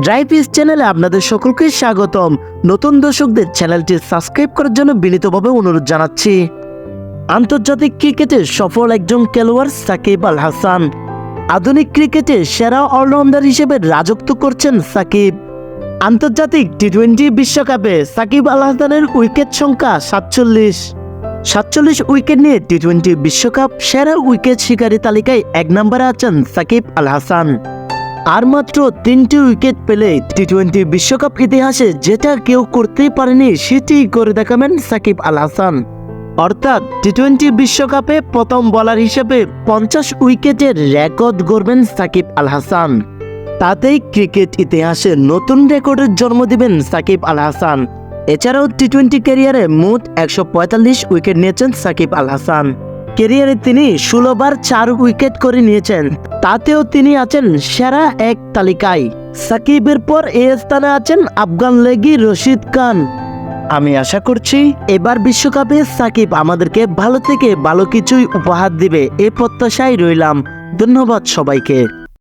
Drive ইস চ্যানেলে আপনাদের সকলকে স্বাগতম। নতুন দর্শকদের চ্যানেলটি সাবস্ক্রাইব করার জন্য বিনীতভাবে অনুরোধ জানাচ্ছি। আন্তর্জাতিক ক্রিকেটে সফল একজন খেলোয়াড় সাকিব আল হাসান। আধুনিক ক্রিকেটে সেরা অলরাউন্ডার হিসেবে রাজত্ব করছেন সাকিব। আন্তর্জাতিক টি টোয়েন্টি বিশ্বকাপে সাকিব আল হাসানের উইকেট সংখ্যা সাতচল্লিশ। সাতচল্লিশ উইকেট নিয়ে টি টোয়েন্টি বিশ্বকাপ সেরা উইকেট শিকারী তালিকায় এক নম্বরে আছেন সাকিব আল হাসান। আর মাত্র তিনটি উইকেট পেলে টি টোয়েন্টি বিশ্বকাপ ইতিহাসে যেটা কেউ করতেই পারেনি সেটি করে দেখাবেন সাকিব আল হাসান। অর্থাৎ টি টোয়েন্টি বিশ্বকাপে প্রথম বলার হিসেবে পঞ্চাশ উইকেটের রেকর্ড গড়বেন সাকিব আল হাসান। তাতেই ক্রিকেট ইতিহাসে নতুন রেকর্ডের জন্ম দিবেন সাকিব আল হাসান। এছাড়াও টি টোয়েন্টি ক্যারিয়ারে মোট একশো পঁয়তাল্লিশ উইকেট নিয়েছেন সাকিব আল হাসান। ক্যারিয়ারে তিনি ষোলোবার চার উইকেট করে নিয়েছেন। তাতেও তিনি আছেন সেরা এক তালিকায়। সাকিবের পর এ স্থানে আছেন আফগান লেগি রশিদ খান। আমি আশা করছি এবার বিশ্বকাপে সাকিব আমাদেরকে ভালো থেকে ভালো কিছুই উপহার দিবে, এ প্রত্যাশায় রইলাম। ধন্যবাদ সবাইকে।